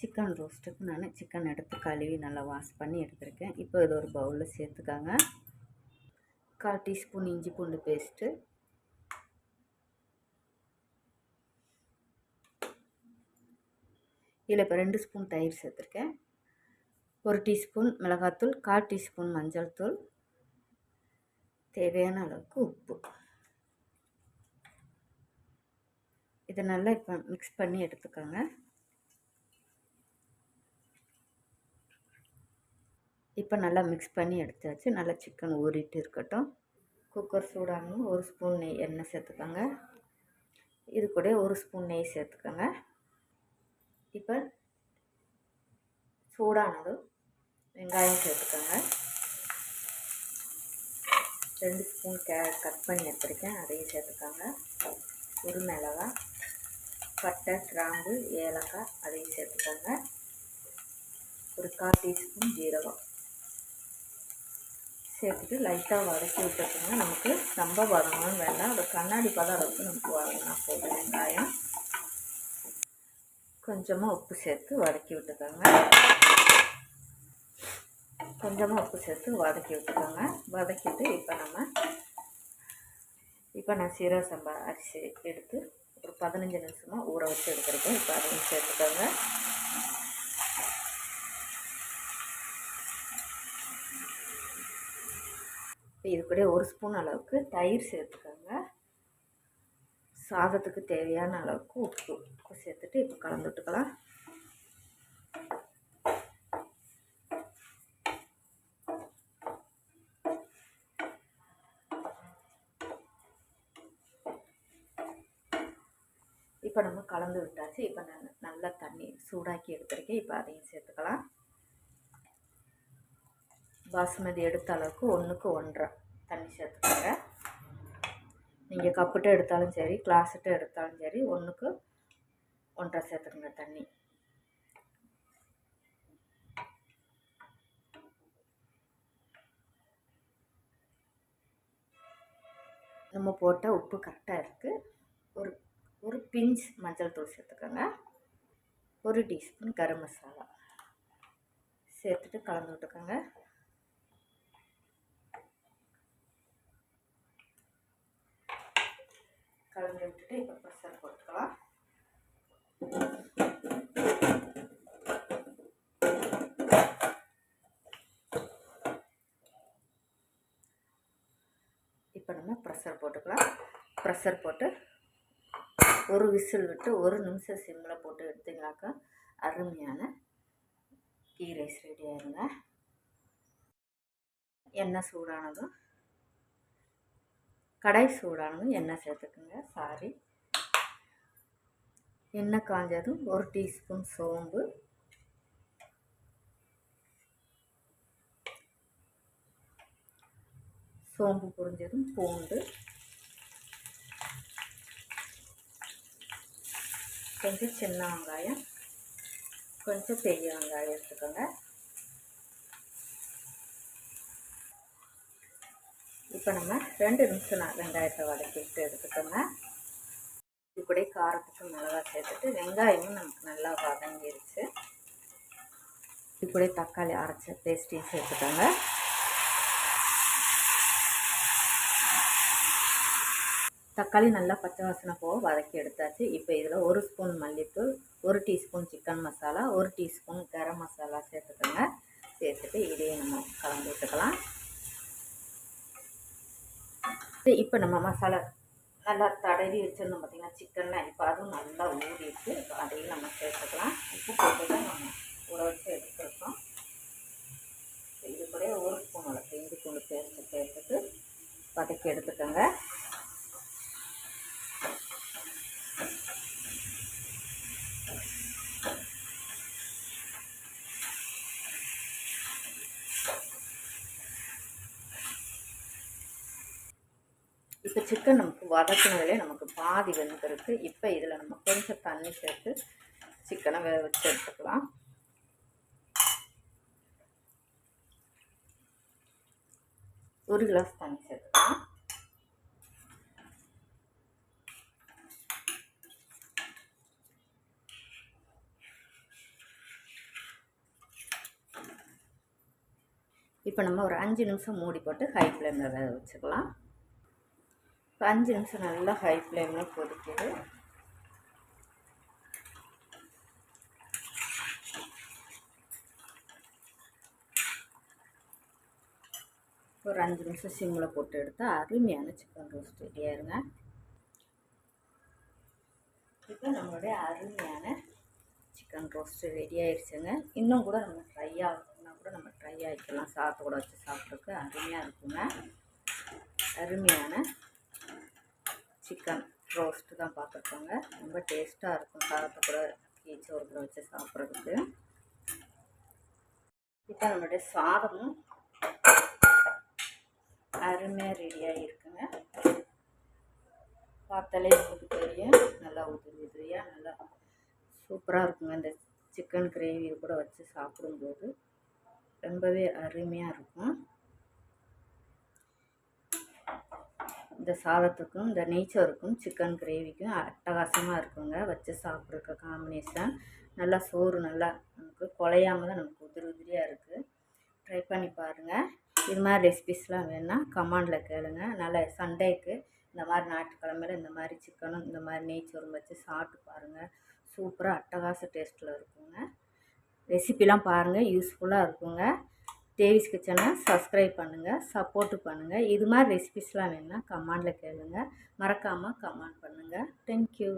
Chicken ரோஸ்ட்டுக்கு நான் chicken எடுத்து கழுவி நல்லா வாஷ் பண்ணி எடுத்திருக்கேன். இப்போ இது ஒரு பவுலில் சேர்த்துக்காங்க. கால் டீஸ்பூன் இஞ்சி பூண்டு பேஸ்ட்டு இதில் இப்போ ரெண்டு ஸ்பூன் தயிர் சேர்த்துருக்கேன். ஒரு டீஸ்பூன் மிளகாத்தூள் கால் டீஸ்பூன் மஞ்சள் தூள். தேவையான அளவுக்கு உப்பு. இதை நல்லா இப்போ மிக்ஸ் பண்ணி எடுத்துக்கோங்க. இப்போ நல்லா மிக்ஸ் பண்ணி எடுத்தாச்சு. நல்லா சிக்கன் ஊறிட்டு இருக்கட்டும். குக்கர் சூடாகணும் ஒரு ஸ்பூன் நெய் எண்ணெய் சேர்த்துக்கோங்க. இது கூட ஒரு ஸ்பூன் நெய் சேர்த்துக்கோங்க. இப்போ சூடானதும் வெங்காயம் சேர்த்துக்கோங்க. ரெண்டு ஸ்பூன் கே கட் பண்ணி எடுத்துருக்கேன். அதையும் சேர்த்துக்கோங்க. ஒரு மிளகா பட்டை கிராம்பு ஏலக்காய் அதையும் சேர்த்துக்கோங்க. ஒரு கால் டீஸ்பூன் ஜீரகம். சேர்த்துட்டு லைட்டாக வதக்கி விட்டுருக்கோங்க நமக்கு ரொம்ப வதங்கணும்னு வேண்டாம். அது கண்ணாடி பதம் அளவுக்கு நமக்கு வதங்கினா போதும். வெங்காயம் கொஞ்சமாக உப்பு சேர்த்து வதக்கி விட்டுக்கோங்க. கொஞ்சமாக உப்பு சேர்த்து வதக்கி விட்டுக்கோங்க. வதக்கிட்டு இப்போ நம்ம இப்போ நான் சீரக சம்பா அரிசி எடுத்து ஒரு பதினஞ்சு நிமிஷமாக ஊற வச்சு எடுத்துருக்கேன். இப்போ அதையும் சேர்த்துக்கோங்க. இப்போ இது கூட ஒரு ஸ்பூன் அளவுக்கு தயிர் சேர்த்துக்கோங்க. சாதத்துக்கு தேவையான அளவுக்கு உப்பு. உப்பு சேர்த்துட்டு இப்போ கலந்து விட்டுக்கலாம். இப்போ நம்ம கலந்து விட்டாச்சு. இப்போ நான் நல்லா தண்ணி சூடாக்கி எடுத்துருக்கேன். இப்போ அதையும் சேர்த்துக்கலாம். பாசுமதி எடுத்த அளவுக்கு ஒன்றுக்கு ஒன்றரை. தண்ணி சேர்த்துக்கோங்க. நீங்கள் கப்புட்டு எடுத்தாலும் சரி கிளாஸிட்டு எடுத்தாலும் சரி ஒன்றுக்கு ஒன்றரை சேர்த்துக்கோங்க தண்ணி. நம்ம போட்ட உப்பு கரெக்டாக இருக்குது ஒரு ஒரு பிஞ்ச் மஞ்சள் தூள் சேர்த்துக்கோங்க. ஒரு டீஸ்பூன் கரம் மசாலா. சேர்த்துட்டு கலந்து விட்டுக்கோங்க. கலந்து விட்டுட்டு இப்போ ப்ரெஷர் போட்டுக்கலாம். இப்போ நம்ம ப்ரெஷர் போட்டுக்கலாம். ப்ரெஷர் போட்டு ஒரு விசில் விட்டு ஒரு நிமிஷம் சிம்மில் போட்டு எடுத்தீங்கனாக்கா அருமையான கீ ரைஸ் ரெடி ஆயிருங்க. எண்ணெய் சூடானதும் கடாய் சூடானதும் எண்ணெய் சேர்த்துக்குங்க. சாரி எண்ணெய் காஞ்சதும் ஒரு டீஸ்பூன் சோம்பு. சோம்பு புரிஞ்சதும் பூண்டு. கொஞ்சம் சின்ன வெங்காயம். கொஞ்சம் பெரிய வெங்காயம் எடுத்துக்கோங்க. இப்போ நம்ம ரெண்டு நிமிஷம் நான் வெங்காயத்தை வதக்கிட்டு எடுத்துக்கோங்க இது கூட காரத்துக்கு மிளகா சேர்த்துட்டு வெங்காயமும் நமக்கு நல்லா வதங்கிருச்சு. இது கூட தக்காளி அரைச்ச பேஸ்ட்டையும் சேர்த்துக்கோங்க. தக்காளி நல்லா பச்சை வாசனை போக வதக்கி எடுத்தாச்சு. இப்போ இதில் ஒரு ஸ்பூன் மல்லித்தூள் ஒரு டீஸ்பூன் சிக்கன் மசாலா ஒரு டீஸ்பூன் கரம் மசாலா சேர்த்துக்கோங்க. சேர்த்துட்டு இதையும் நம்ம கலந்து விட்டுக்கலாம். இப்போ நம்ம மசாலா நல்லா தடவி வச்சுருந்தோம் பார்த்திங்கன்னா சிக்கன்லாம் இப்போ அதுவும் நல்லா ஊறிடுச்சு இப்போ அதையும் நம்ம சேர்த்துக்கலாம். உப்பு போட்டு தான் நம்ம ஊற வச்சு எடுத்துருக்கோம். இது கூட ஒரு ஸ்பூன் அளவுக்கு இஞ்சி பூண்டு பேஸ்ட்டு சேர்த்துட்டு வதக்கி எடுத்துக்கோங்க. இப்போ சிக்கன் நமக்கு வதக்குனதுலேயே நமக்கு பாதி வெந்திருக்கு. இப்போ இதில் நம்ம கொஞ்சம் தண்ணி சேர்த்து சிக்கனை வேக வச்சு எடுத்துக்கலாம். ஒரு கிளாஸ் தண்ணி சேர்த்துக்கலாம். இப்போ நம்ம ஒரு அஞ்சு நிமிஷம் மூடி போட்டு ஹை ஃப்ளேமில் வேக வச்சுக்கலாம். இப்போ அஞ்சு நிமிஷம் நல்லா ஹை ஃப்ளேமில் கொதிக்குது. ஒரு அஞ்சு நிமிஷம் சிம்மில் போட்டு எடுத்தால் அருமையான சிக்கன் ரோஸ்ட் ரெடியாருங்க இப்போ நம்மளுடைய அருமையான சிக்கன் ரோஸ்ட்டு ரெடி ஆயிடுச்சுங்க இன்னும் கூட நம்ம ட்ரை ஆகணும்னா கூட நம்ம ட்ரை ஆகிக்கலாம் சாத்து கூட வச்சு சாப்பிட்றதுக்கு அருமையாக இருக்குங்க. அருமையான சிக்கன் ரோஸ்ட்டு தான் பார்த்துருக்கோங்க. ரொம்ப டேஸ்ட்டாக இருக்கும். சாதத்தை கூட கீச்சோறு கூட வச்சு சாப்பிட்றதுக்கு. இப்போ நம்மளுடைய சாதமும் அருமையாக ரெடியாக இருக்குங்க. பார்த்தாலே உங்களுக்கு தெரியும். நல்லா உதிரி உதிரியாக நல்லா சூப்பராக இருக்குங்க. இந்த சிக்கன் கிரேவி கூட வச்சு சாப்பிடும்போது ரொம்பவே அருமையாக இருக்கும். இந்த சாதத்துக்கும் இந்த நெய்ச்சோருக்கும் சிக்கன் கிரேவிக்கும் அட்டகாசமாக இருக்குங்க. வச்சு சாப்பிட்ருக்க காம்பினேஷன் நல்லா சோறு நல்லா நமக்கு குலையாமல் தான் நமக்கு உதிரி உதிரியாக இருக்குது ட்ரை பண்ணி பாருங்கள் இது மாதிரி ரெசிபிஸ்லாம் வேணால் கமாண்டில் கேளுங்க. நல்லா சண்டேக்கு இந்த மாதிரி ஞாயிற்றுக்கிழமையில இந்த மாதிரி சிக்கனும் இந்த மாதிரி நெய்ச்சோறும் வச்சு சாப்பிட்டு பாருங்கள் சூப்பராக அட்டகாச டேஸ்ட்டில் இருக்குங்க. ரெசிபிலாம் பாருங்கள் யூஸ்ஃபுல்லாக இருக்குங்க. தேவிஸ் கிச்சனை சப்ஸ்கிரைப் பண்ணுங்கள் சப்போர்ட்டு பண்ணுங்கள் இது மாதிரி ரெசிபிஸ்லாம் வேணுன்னா கமெண்டில் கேளுங்கள் மறக்காமல் கமெண்ட் பண்ணுங்கள் தேங்க்யூ